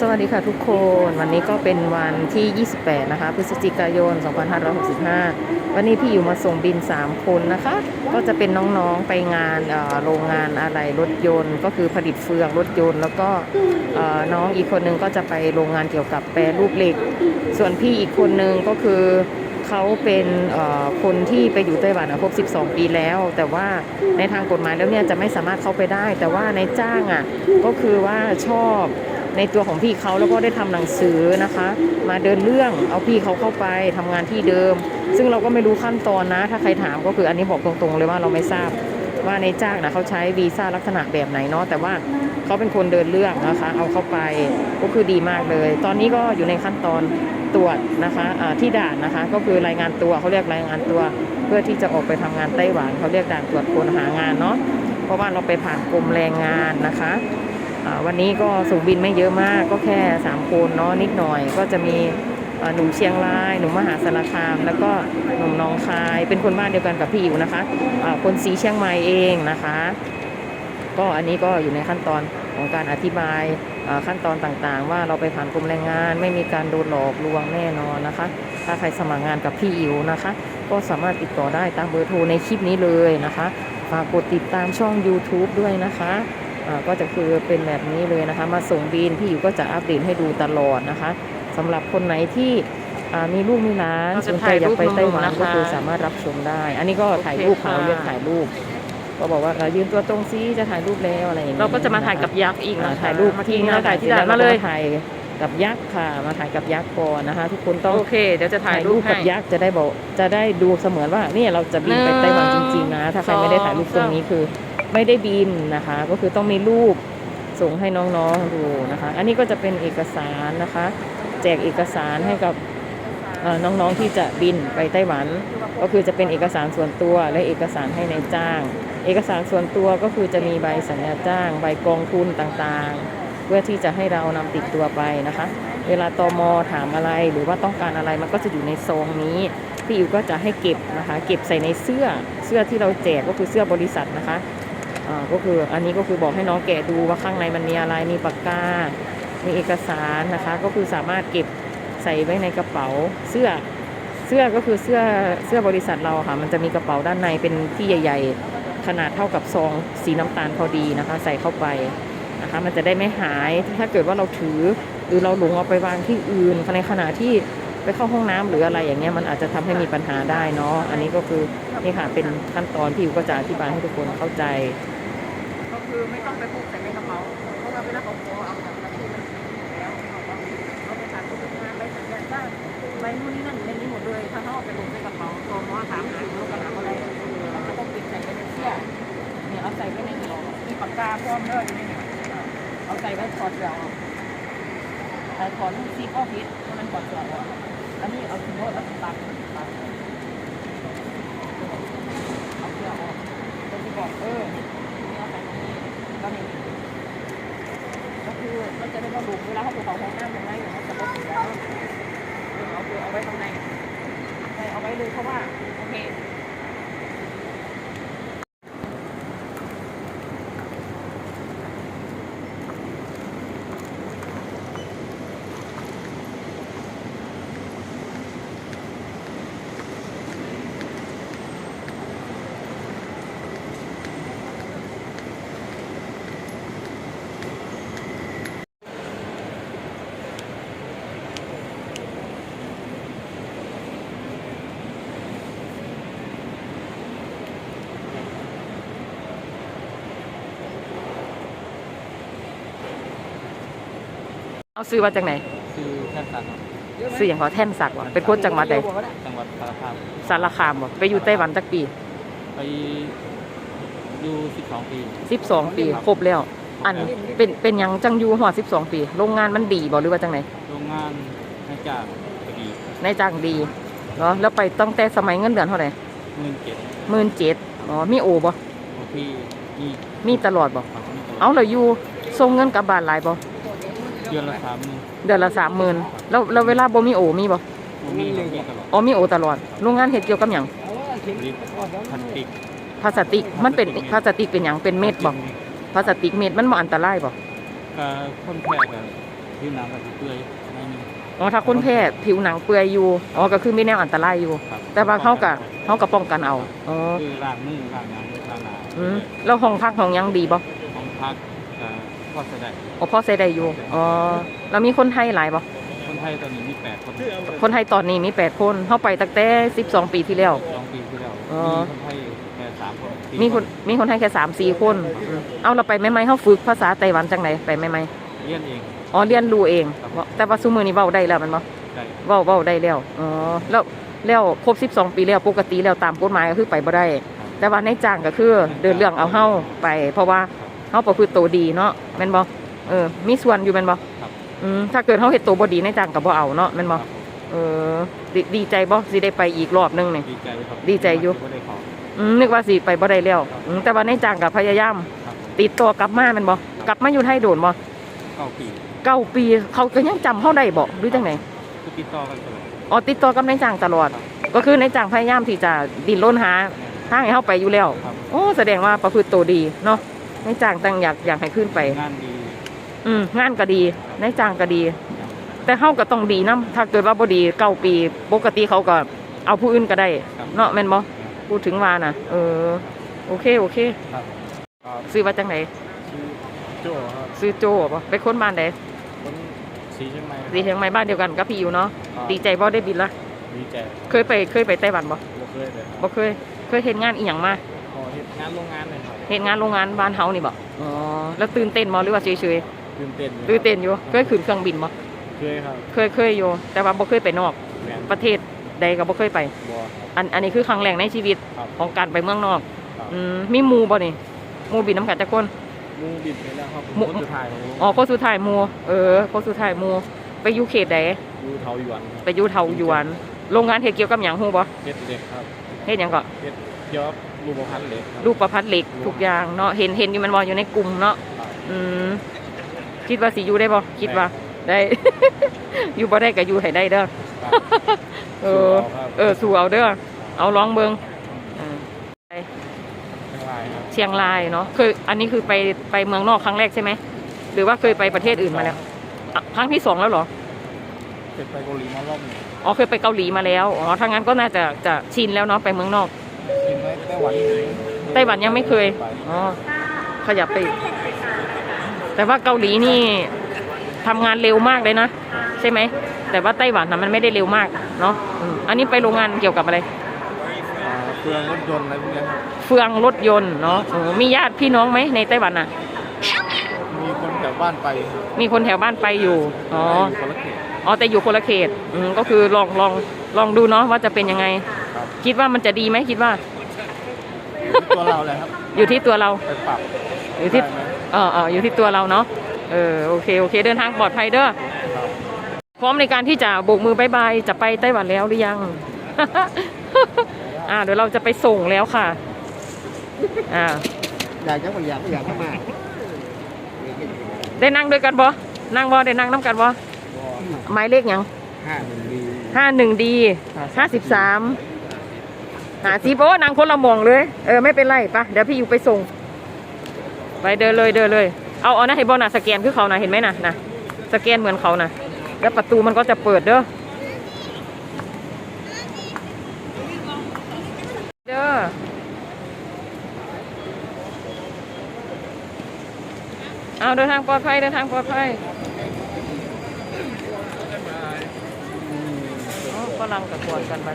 สวัสดีค่ะทุกคนวันนี้ก็เป็นวันที่ 28 นะคะ พฤศจิกายน 2565 วันนี้พี่อยู่มาส่งบิน 3 คนนะคะ ก็จะเป็นน้องๆไปงานโรงงานอะไรรถยนต์ ก็คือผลิตเฟืองรถยนต์ แล้วก็น้องอีกคนนึงก็จะไปโรงงานเกี่ยวกับแปรรูปเหล็ก ส่วนพี่อีกคนนึงก็คือเขาเป็นคนที่ไปอยู่ไต้หวันครบ 12 ปีแล้ว แต่ว่าในทางกฎหมายแล้วเนี่ยจะไม่สามารถเข้าไปได้ แต่ว่าในจ้างอะก็คือว่าชอบ ในตัวของพี่เขาแล้วก็ได้ทำหนังสือนะคะ มาเดินเรื่องเอาพี่เขาเข้าไปทำงานที่เดิม ซึ่งเราก็ไม่รู้ขั้นตอนนะ ถ้าใครถามก็คืออันนี้บอกตรงๆ เลยว่าเราไม่ทราบว่าในจ้างนะเขาใช้วีซ่าลักษณะแบบไหนเนาะแต่ว่าเขาเป็นคนเดินเรื่องนะคะ เอาเข้าไปก็คือดีมากเลย ตอนนี้ก็อยู่ในขั้นตอนตรวจนะคะอ่าที่ด่านนะคะ ก็คือรายงานตัวเขาเรียกรายงานตัว เพื่อที่จะออกไปทำงานไต้หวันเขาเรียกด่านตรวจคนหางานเนาะเพราะว่าเราไปผ่านกรมแรงงานนะคะ วันนี้ก็ส่งบินไม่เยอะมากก็แค่3คนเนาะนิดหน่อยก็จะมีหนุ่มเชียงราย หนุ่มมหาสารคาม แล้วก็หนุ่มหนองคาย เป็นคนบ้านเดียวกันกับพี่อิ๋วนะคะอ่าคนสีเชียงใหม่เองนะคะ ก็อันนี้ก็อยู่ในขั้นตอนของการอธิบายขั้นตอนต่างๆ ว่าเราไปผ่านกรมแรงงาน ไม่มีการโดนหลอกลวงแน่นอนนะคะ ถ้าใครสมัครงานกับพี่อิ๋วนะคะ ก็สามารถติดต่อได้ตามเบอร์โทรในคลิปนี้เลยนะคะฝากกดติดตามช่อง YouTube ด้วยนะคะ ก็จะคือเป็นแบบนี้เลยนะคะ มาส่งบินพี่อิ๋วก็จะอัปเดตให้ดูตลอดนะคะสำหรับคนไหนที่อ่ามีลูกมีหลานเราสจะนใจถ่ายอยากไปรูปไต้หวันหนุ่มๆนะคะก็คือสามารถรับชมได้ อันนี้ก็ถ่ายรูปโอเคเขาค่ะเรียกถ่ายรูปก็บอกว่าเออยืนตัวตรงซิจะถ่ายรูปแล้วอะไรอย่างงี้เราก็จะมาถ่ายกับนคยักษ์อีกอ่านะคะถ่ายรูปมาที่เราถ่ายที่ด่านมาเลยรก็ถ่าย กับยักษ์ค่ะ มาถ่ายกับยักษ์ก่อนนะคะ ทุกคนต้องโอเคเดี๋ยวจะถ่ายรูปกัให้บยักษ์จะได้บอกจะได้ดูเสมือนว่าเนี่ยเราจะบินไปหนึ่งไต้หวันจริง ๆ นะ ถ้าใครไม่ได้ถ่ายรูปตรงนี้คือ ไม่ได้บินนะคะ ก็คือต้องมีรูปส่งให้น้องๆดูนะคะ อันนี้ก็จะเป็นเอกสารนะคะ แจกเอกสารให้กับเอ่อน้องๆที่จะบินไปไต้หวัน ก็คือจะเป็นเอกสารส่วนตัวและเอกสารให้ในายจ้าง เอกสารส่วนตัวก็คือจะมีใบสัญญาจ้าง ใบกองทุนต่างๆ เพื่อที่จะให้เรานำติดตัวไปนะคะ เวลาตอมอถามอะไรหรือว่าต้องการอะไรมันก็จะอยู่ในซองนี้พี่อิวก็จะให้เก็บนะคะ เก็บใส่ในเสื้อเสื้อที่เราแจกก็คือเสื้อบริษัทนะคะอ่าก็คืออันนี้ก็คือบอกให้น้องแกะดูว่าข้างในมันมีอะไรมีปากกา มีเอกสารนะคะ ก็คือสามารถเก็บใส่ไว้ในกระเป๋าเสื้อเสื้อก็คือเสื้อเสื้อบริษัทเราค่ะ มันจะมีกระเป๋าด้านในเป็นที่ใหญ่ ๆ ขนาดเท่ากับซองสีน้ำตาลพอดีนะคะ ใส่เข้าไป นะคะ มันจะได้ไม่หายถ้าเกิดว่าเราถือ หรือเราหลงเอาไปวางที่อื่นในขณะที่ไปเข้าห้องน้ำหรืออะไรอย่างเงี้ยมันอาจจะทำให้มีปัญหาได้เนาะอันนี้ก็คือนี่ค่ะเป็นขั้นตอนพี่อิวก็จะอธิบายให้ทุกคนเข้าใจ ก็คือไม่ต้องไปพกใส่ในกระเป๋าเพราะว่าเวลาเขาขอเอาของมาที่มันแล้วเขาก็เอาไปผ่านทุกงานไปสัญญาจ้างไปนู่นนี่นั่นในนี้หมดเลยถ้าเขาเอาไปลงในกระเป๋าตมว่าถามหาเขากระถาอะไรเขาต้องปิดใส่ไว้ในเสื้อเนี่ยเอาใส่ไว้ในนี้มีปากกาพร้อมด้วยนี่เนี่ย เอาใส่ไว้ถอดเสื้อออกแต่ถอดลูกซีก็พิษเพราะมันถอดเสื้อออกอันนี้เอาทิ้งไว้แล้วตัดตัดเอาเสื้อออกก็จะบอกเออเอาใส่ตรงนี้แล้วนี่ก็คือมันจะได้ว่าหลุมเวลาเขาปลูกของห้องน้ำตรงไหนอย่างนั้นจะลดอยู่แล้วเออเอาคือเอาไว้ตรงไหนใช่เอาไว้เลยเพราะว่าโอเค เอาซื้อมาจากไหนคือแค่สัตว์ครับซื้ออย่างขอแท่นสักดิ์วะเป็นคนจังหวัดใดจังหวัดสารคามสารคามบ่ไปอยู่ไต้หวันจักปีไปอยู่12 ปี 12 ปีครบแล้ว อันเป็นเป็นหยังจังอยู่หัว12 ปี โรงงานมันดีบ่หรือว่าจังไหนโรงงานให้จากกระบี่นายจ้างดีเนาะแล้วไปตั้งแต่สมัยเงินเดือนเท่าไหร่เงินเก็บหมื่นเจ็ดอ๋อมีโอบ่โอพี่นี่มีตลอดบ่ครับนี่เอาเราอยู่ส่งเงินกลับบ้านหลายบ่ เดือนละสามหมื่นเดือนละสามหมื่นแล้วแล้วเวลาบ่มีโอมีบ่ผมมีครับมีตลอดอ๋อมีโอตลอดโรงงานเฮ็ดเกี่ยวกับหยังริบพันติกพลาสติกมันเป็นพลาสติกเป็นหยังเป็นเม็ดบ่พลาสติกเม็ดมันบ่อันตรายบ่ก็คนแพ้กันที่น้ำกับเปื่อยไม่มีอ๋อถ้าคนแพ้ผิวหนังเปื่อยอยู่อ๋อก็คือมีแนวอันตรายอยู่ ครับ แต่ว่าเขากับเขากับป้องกันเอาอ๋อคือล้างมือล้างน้ำล้างหน้าอืมแล้วห้องพักห้องยังดีบ่ของพักเอ่อ ก็จะได้อ๋อพ่อใส่ได้อยู่อ๋อแล้วมีคนไทยหลายบ่คนไทยตอนนี้มีแปดคนคนไทยตอนนี้มีแปดคนเข้าไปตั้งแต่12ปีที่แล้วสองปีที่แล้วอ๋อมีคนไทยแค่สามคนสี่มีคนมีคนไทยแค่สามสี่คนอืมเอาเราไปไม่ไม่เขาฝึกภาษาไต้หวันจังไหนไปไม่ไม่เรียนเองอ๋อเรียนรู้เองครับว่าแต่ว่าซุมือนี้เว้าได้แล้วแมันบ่ได้เว้าเว้าได้แล้วอ๋อแล้วแล้วครบ12ปีแล้วปกติแล้วตามกฎหมายก็คือไปบ่ได้ แต่ว่าในจ้างก็คือเดินเรื่องเอาเฮาไป เพราะว่า เฮาประพฤติตัวดีเนาะแม่นบ่เออ มีส่วนอยู่แม่นบ่ครับอืมถ้าเกิดเฮาเฮ็ดตัวบ่ดีในจ้างก็บ่เอาเนาะแม่นบ่ครับเออดีดีใจบ่สิได้ไปอีกรอบหนึงนี่ดีใจครับดีใจอยู่ไม่ได้ขออืมนึกว่าสิไปบ่ได้แล้วอืมแต่ว่าในจ้างก็พยายามครับติดตัวกลับมาแม่นบ่กลับมาอยู่ไทยโดนบ่เก้าปีเก้าปีเขาก็ยังจำเฮาได้บ่หรือจังไดคือติดต่อกันตลอดอ๋อติดต่อกับนายจ้างตลอด ก็คือนายจ้างพยายามที่จะดิ้นรนหาทางให้เฮาไปอยู่แล้วครับโอ้แสดงว่าประพฤติตัวดีเนาะ นายจ้างตั้งอยากอยากให้ขึ้นไป งานดีอืมงานก็ดีนายจ้างก็ดี แต่เฮาก็ต้องดีนํถ้าเกิดว่าบ่ดีเก้าปี ปกติเขาก็เอาผู้อื่นก็ได้ ครับเนาะแม่นบ่พูดถึงว่าน่ะ เออ โอเค โอเค ครับซื้อว่าจังไหนชื่อโจ้ครับซื้อโจบ่เป็นคนบ้านใดคนสีเชียงใหม่สีเชียงใหม่บ้านเดียวกันกับพี่อยู่เนาะครับดีใจบ่ได้บินละ ดีใจเคยไปเคยไปไต้หวันบ่บ่เคยเลยครับบ่เคย เคยเฮ็ดงานอีหยังมาขอเฮ็ด งานโรงงานเลยครับเฮ็ดงานโรงงานบ้านเฮานี่บ่อ๋อแล้วตื่นเต้นบ่หรือว่าเฉยตื่นเต้นๆตื่นเต้นอยู่เคยขึ้นเครื่องบินบ่เคยครับเคยเคยอยู่แต่ว่าบ่เคยไปนอกแม่นประเทศใดก็บ่เคยไปบ่ครับอันอันนี้คือครั้งแรกในชีวิตครับของการไปเมืองนอกครับอืมมีหมู่บ่นี่หมู่บินน้ำกันจักคนหมูบิดไปแล้วครับหมู่คนสุดท้ายของลุงอ๋อคนสุดท้ายหมู่เออคนสุดท้ายหมู่ไปอยู่เขตใดอยู่เทาหยวนครับไปอยู่เทาหยวนโรงงานเฮ็ดเกี่ยวกับหยังฮู้บ่เฮ็ดเหล็กครับเฮ็ดหยังก็เฮ็ดเกี่ยวกับ รูปพันธ์เหล็กครับ ลูกประพัดเหล็กทุกอย่างเนาะเห็นเห็นอยู่มันบ่อยู่ในกลุ่มเนาะครับ อืมคิดว่าสิอยู่ได้บ่คิดว่าได้ อยู่บ่ได้ก็อยู่ให้ได้เด้อครับ เออเออสู้เอาเด้อเอาลองเบิ่งอ่าไปทั้งหลายครับเชียงรายเนาะเคยอันนี้คือไปไปเมืองนอกครั้งแรกใช่ไหมหรือว่าเคยไปประเทศอื่นมาแล้วอะครั้งที่สองแล้วเหรอเป็นไปเกาหลีมารอบหนึงอ๋อเคยไปเกาหลีมาแล้ว อ๋อ ถ้างั้นก็น่าจะจะชินแล้วเนาะไปเมืองนอก กินไหมไต้หวันไต้หวันยังไม่เคยไปอ๋อ ขยับไปอีกแต่ว่าเกาหลีนี่ทำงานเร็วมากเลยนะ ใช่ไหม แต่ว่าไต้หวันนะมันไม่ได้เร็วมากเนาะอืมอันนี้ไปโรงงานเกี่ยวกับอะไร อ่าเครื่องรถยนต์อะไรพวกเนี้ยครับเฟืองรถยนต์เนาะโอ้มีญาติพี่น้องไหมในไต้หวันน่ะ มีคนแถวบ้านไปมีคนแถวบ้านไปอยู่ อ๋ออยู่คนละเขตอ๋อแต่อยู่คนละเขตอืมก็คือลองลองลองดูเนาะว่าจะเป็นยังไง ครับคิดว่ามันจะดีไหมคิดว่าอยู่ที่ตัวเราเลยครับ อยู่ที่ตัวเราไปปรับอยู่ที่ได้ไหมเออเอออยู่ที่ตัวเราเนาะเออโอเคโอเค เดินทางปลอดภัยเด้อครับพร้อมในการที่จะโบกมือบายบายจะไปไต้หวันแล้วหรือยัง อ่าเดี๋ยวเราจะไปส่งแล้วค่ะอ่าอยากจะมาอยากอยากเข้ามาได้นั่งด้วยกันบ่นั่งบ่ได้นั่งน้ำกันบ่หมายเลขหยังห้าหนึ่งดีห้าหนึ่งดีห้าสิบสาม หาซีโอ้นางคนละมองเลย เออไม่เป็นไรปะเดี๋ยวพี่อยู่ไปส่ง ไปเดินเลยเดินเลย เอาเอานะให้บอลนะสแกนคือเขานะเห็นไหมนะนะสแกนเหมือนเขานะแล้วประตูมันก็จะเปิดเด้อเด้อเอาเดินทางปลอดภัยเดินทางปลอดภัยอ๋อฝรั่งกับกวนกันมา